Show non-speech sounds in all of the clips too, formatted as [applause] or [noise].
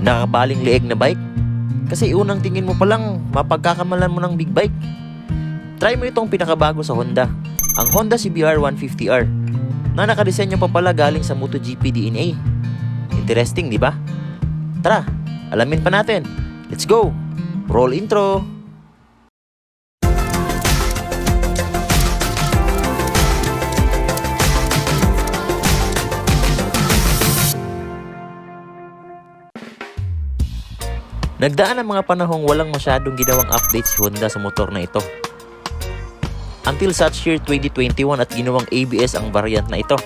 Nakabaling leeg na bike? Kasi unang tingin mo pa lang, mapagkakamalan mo ng big bike. Try mo itong pinakabago sa Honda, ang Honda CBR 150R, na nakadesenyo pa pala galing sa MotoGP DNA. Interesting, di ba? Tara, alamin pa natin. Let's go! Roll intro! Nagdaan ang mga panahong walang masyadong ginawang update si Honda sa motor na ito. Until such year 2021 at ginawang ABS ang variant na ito.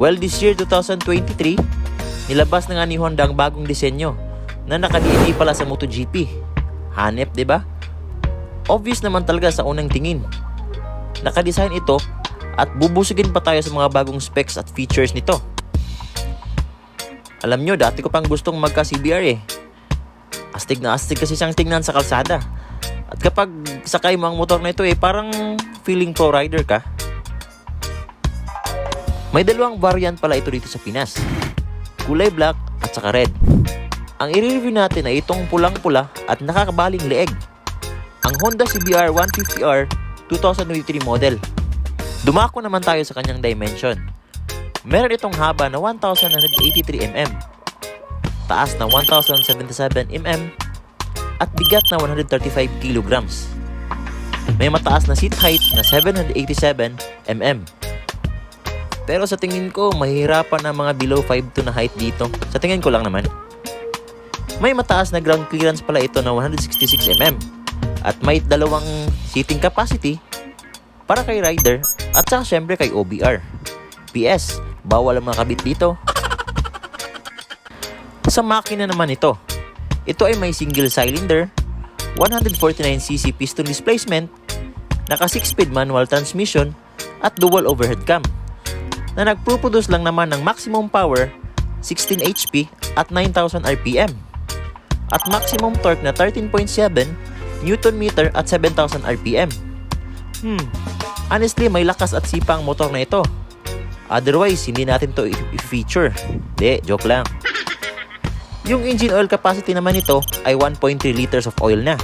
Well, this year 2023, nilabas na nga ni Honda ang bagong disenyo na naka-DNA pala sa MotoGP. Hanep, 'di ba? Obvious naman talaga sa unang tingin. Naka-design ito at bubusugin pa tayo sa mga bagong specs at features nito. Alam nyo, dati ko pang gustong magka-CBR eh. Astig na astig kasi siyang tingnan sa kalsada. At kapag sakay mo ang motor na ito eh, parang feeling pro rider ka. May dalawang variant pala ito dito sa Pinas. Kulay black at saka red. Ang i-review natin ay itong pulang-pula at nakakabaling leeg. Ang Honda CBR 150R 2023 model. Dumako naman tayo sa kanyang dimension. Meron itong haba na 1,183 mm taas na 1,077 mm at bigat na 135 kg. May mataas na seat height na 787 mm. Pero sa tingin ko, mahihirapan na mga below 5'2 na height dito. Sa tingin ko lang naman. May mataas na ground clearance pala ito na 166 mm. At may dalawang seating capacity para kay rider at saka syempre kay OBR. PS, bawal ang mga kabit dito. Sa makina naman ito, ito ay may single cylinder, 149cc piston displacement, naka 6-speed manual transmission, at dual overhead cam, na nagproproduce lang naman ng maximum power 16 HP at 9,000 RPM, at maximum torque na 13.7 Newton meter at 7,000 RPM. Hmm, honestly may lakas at sipa ang motor na ito. Otherwise, hindi natin to i-feature. De, joke lang. Yung engine oil capacity naman nito ay 1.3 liters of oil na.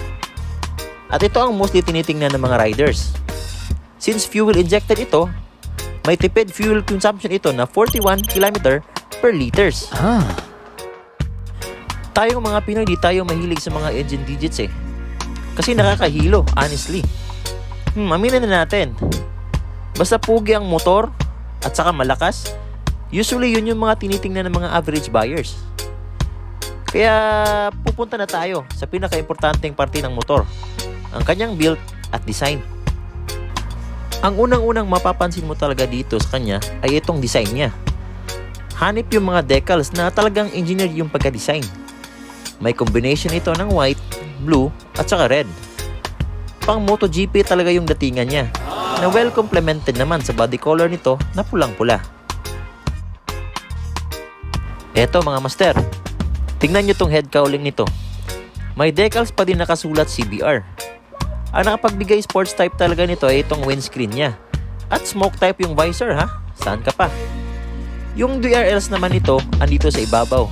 At ito ang mostly tinitingnan ng mga riders. Since fuel injected ito, may tipid fuel consumption ito na 41 km per liters. Ah. Tayong mga Pinoy di tayo mahilig sa mga engine digits eh. Kasi nakakahilo, honestly. Hmm, aminin na natin. Basta pugi ang motor at saka malakas, usually yun yung mga tinitingnan ng mga average buyers. Kaya pupunta na tayo sa pinaka-importanteng parte ng motor, ang kanyang build at design. Ang unang-unang mapapansin mo talaga dito sa kanya ay itong design niya. Hanip yung mga decals na talagang engineer yung pagka-design. May combination ito ng white, blue, at saka red. Pang MotoGP talaga yung datingan niya, na well complemented naman sa body color nito na pulang-pula. Eto mga master, tingnan nyo tong head cowling nito. May decals pa din nakasulat CBR. Ang nakapagbigay sports type talaga nito ay itong windscreen niya. At smoke type yung visor ha, saan ka pa? Yung DRLs naman nito, andito sa ibabaw.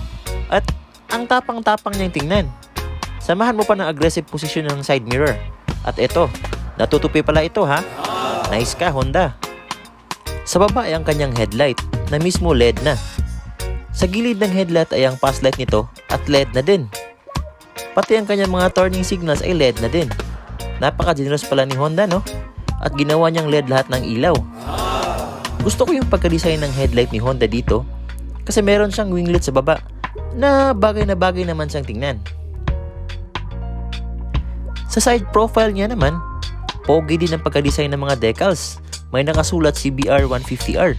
At ang tapang-tapang niyang tingnan. Samahan mo pa ng aggressive position ng side mirror. At eto, natutupi pala ito ha. Nice ka Honda. Sa baba ay ang kanyang headlight na mismo LED na. Sa gilid ng headlight ay ang pass light nito at LED na din. Pati ang kanyang mga turning signals ay LED na din. Napaka-generous pala ni Honda no? At ginawa niyang LED lahat ng ilaw. Gusto ko yung pagka-design ng headlight ni Honda dito kasi meron siyang winglet sa baba na bagay na bagay naman siyang tingnan. Sa side profile niya naman, pogi din ang pagka-design ng mga decals. May nakasulat CBR 150R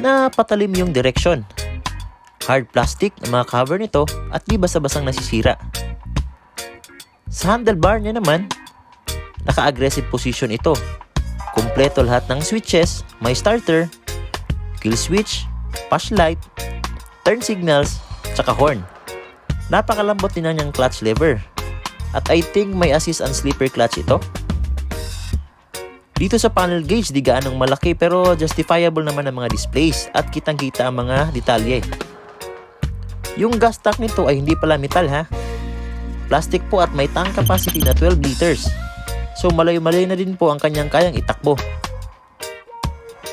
na patalim yung direction. Hard plastic ang mga cover nito at di basa-basang nasisira. Sa handlebar niya naman, naka-aggressive position ito. Kumpleto lahat ng switches, may starter, kill switch, push light, turn signals, tsaka horn. Napakalambot din ang niyang clutch lever. At I think may assist and slipper clutch ito. Dito sa panel gauge, di gaanong malaki pero justifiable naman ang mga displays at kitang-kita ang mga detalye. Yung gas tank nito ay hindi pala metal ha. Plastic po at may tank capacity na 12 liters. So malayo-malayo na din po ang kanyang kayang itakbo.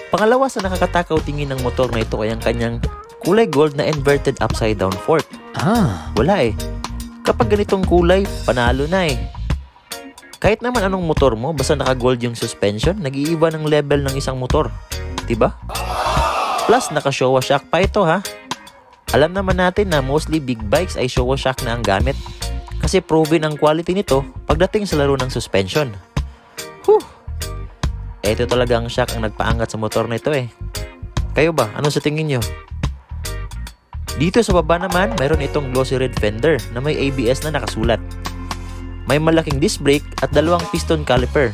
Pangalawa sa nakakatakaw tingin ng motor na ito ay ang kanyang kulay gold na inverted upside down fork. Ah. Wala eh. Kapag ganitong kulay, panalo na eh. Kahit naman anong motor mo, basta naka-gold yung suspension, nag-iiba ng level ng isang motor. 'Di ba? Plus, naka-Showa shock pa ito ha. Alam naman natin na mostly big bikes ay Showa shock na ang gamit. Kasi proven ang quality nito pagdating sa laro ng suspension. Whew! Ito talaga ang shock ang nagpaangat sa motor na ito eh. Kayo ba? Ano sa tingin nyo? Dito sa baba naman, mayroon itong glossy red fender na may ABS na nakasulat. May malaking disc brake at dalawang piston caliper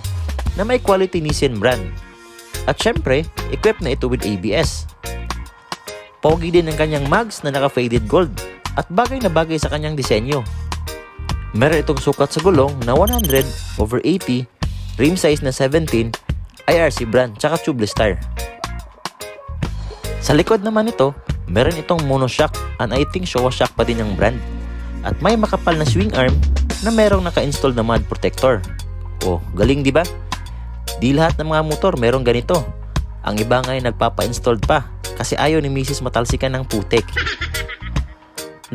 na may quality Nissan brand. At syempre, equipped na ito with ABS. Pogi din ang kanyang mags na naka-faded gold at bagay na bagay sa kanyang disenyo. Meron itong sukat sa gulong na 100 over 80, rim size na 17, IRC brand tsaka tubeless tire. Sa likod naman ito, meron itong monoshock and I think Showa shock pa din ang brand. At may makapal na swing arm na merong naka-install na mud protector. Oh, galing di ba? Di lahat ng mga motor merong ganito. Ang iba nga ay nagpapa-install pa kasi ayaw ni Mrs. matalsikan ng putek.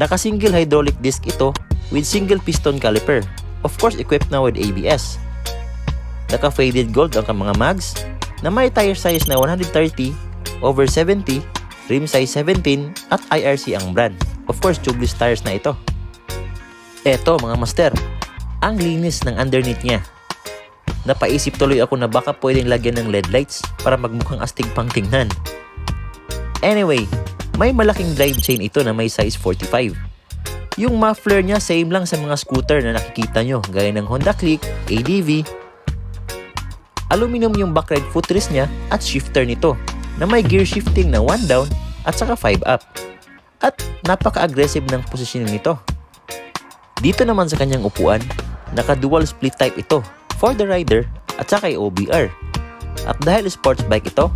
Naka-single hydraulic disc ito with single piston caliper. Of course, equipped na with ABS. Naka-faded gold ang mga mags na may tire size na 130 over 70, rim size 17 at IRC ang brand. Of course, tubeless tires na ito. Eto mga master, ang linis ng underneath niya. Napaisip tuloy ako na baka pwedeng lagyan ng LED lights para magmukhang astig pang tingnan. Anyway, may malaking drive chain ito na may size 45. Yung muffler niya same lang sa mga scooter na nakikita nyo gaya ng Honda Click, ADV. Aluminum yung backride footrest niya at shifter nito na may gear shifting na 1 down at saka 5 up. At napaka-aggressive ng positioning nito. Dito naman sa kanyang upuan, naka-dual split type ito for the rider at saka OBR. At dahil sports bike ito,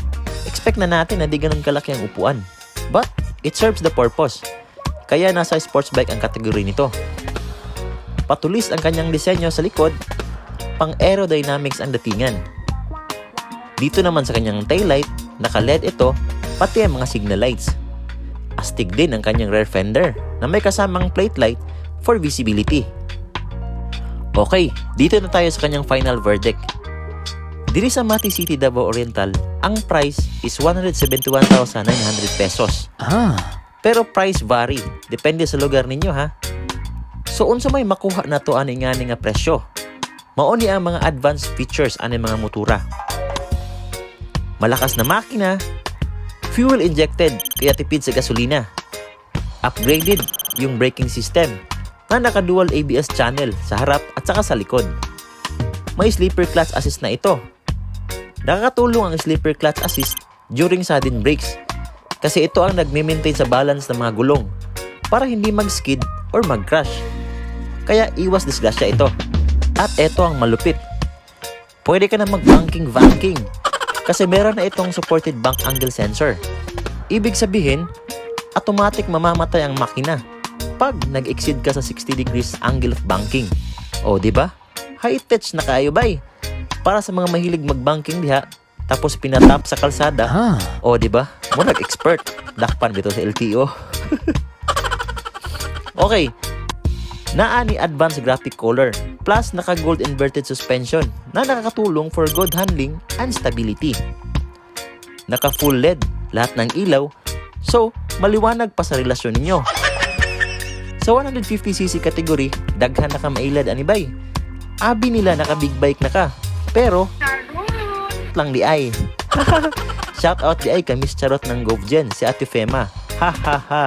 expect na natin na di ganun kalaki ang upuan. But, it serves the purpose. Kaya nasa sports bike ang kategory nito. Patulis ang kanyang disenyo sa likod, pang aerodynamics ang datingan. Dito naman sa kanyang taillight, naka-LED ito, pati ang mga signal lights. Astig din ang kanyang rear fender na may kasamang plate light for visibility. Okay, dito na tayo sa kanyang final verdict. Diri sa Mati City, Davao Oriental, ang price is 171,900 pesos. Ah. Pero price vary, depende sa lugar ninyo ha. So unsa may makuha na to ani nga nga presyo? Mao ni ang mga advanced features ani mga motora. Malakas na makina, fuel injected kaya tipid sa gasolina. Upgraded yung braking system na naka-dual ABS channel sa harap at saka sa likod. May sleeper clutch assist na ito. Nakakatulong ang sleeper clutch assist during sudden brakes kasi ito ang nagme-maintain sa balance ng mga gulong para hindi mag-skid or mag-crash. Kaya iwas disgrasya ito. At ito ang malupit. Pwede ka na mag-banking-vanking kasi meron na itong supported bank angle sensor. Ibig sabihin, automatic mamamatay ang makina pag nag-exceed ka sa 60 degrees angle of banking. O, di ba? High touch na kayo, bay. Para sa mga mahilig mag-banking diha, tapos pinatap sa kalsada, Ah. o, di ba? Mo nag-expert. Dakpan dito sa LTO. [laughs] okay. Naa ni advanced graphic color plus naka-gold inverted suspension na nakakatulong for good handling and stability. Naka full LED lahat ng ilaw so maliwanag pa sa relasyon ninyo. Sa 150cc category, daghan na ka mailad anibay. Abi nila naka big bike na ka. Pero lang di ay. [laughs] Shout out di ay ka Miss Charot ng GovGen, si Ate Fema. Ha ha ha.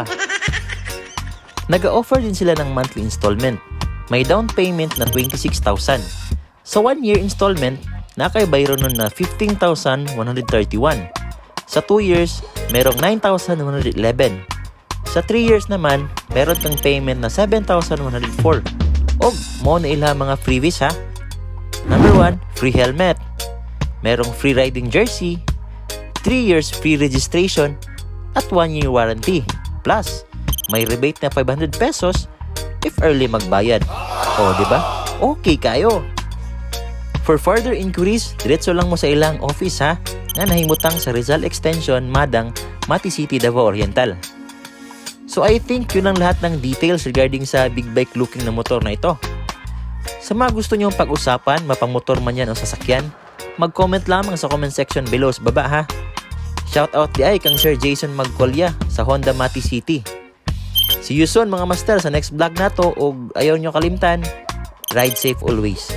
[laughs] Nag-offer din sila ng monthly installment. May down payment na 26,000. Sa 1 year installment, nakaibayro nun na 15,131. Sa 2 years, merong 9,111. Sa 3 years naman, meron kang payment na 7,104. O, mo na ila mga freebies ha. Number 1, free helmet. Merong free riding jersey, 3 years free registration, at 1 year warranty. Plus, may rebate na 500 pesos if early magbayad. O, di ba? Okay kayo. For further inquiries, diretso lang mo sa ilang office ha, nga nahimutang sa Rizal Extension, Madang, Mati City, Davao Oriental. So I think yun ang lahat ng details regarding sa big bike looking na motor na ito. Sa mga gusto nyong pag-usapan, mapang-motor man yan o sasakyan, mag-comment lamang sa comment section below sa baba ha. Shoutout di ay kang Sir Jason Magcolya sa Honda Mati City. See you soon mga master sa next vlog na to o ayaw nyo kalimtan, ride safe always.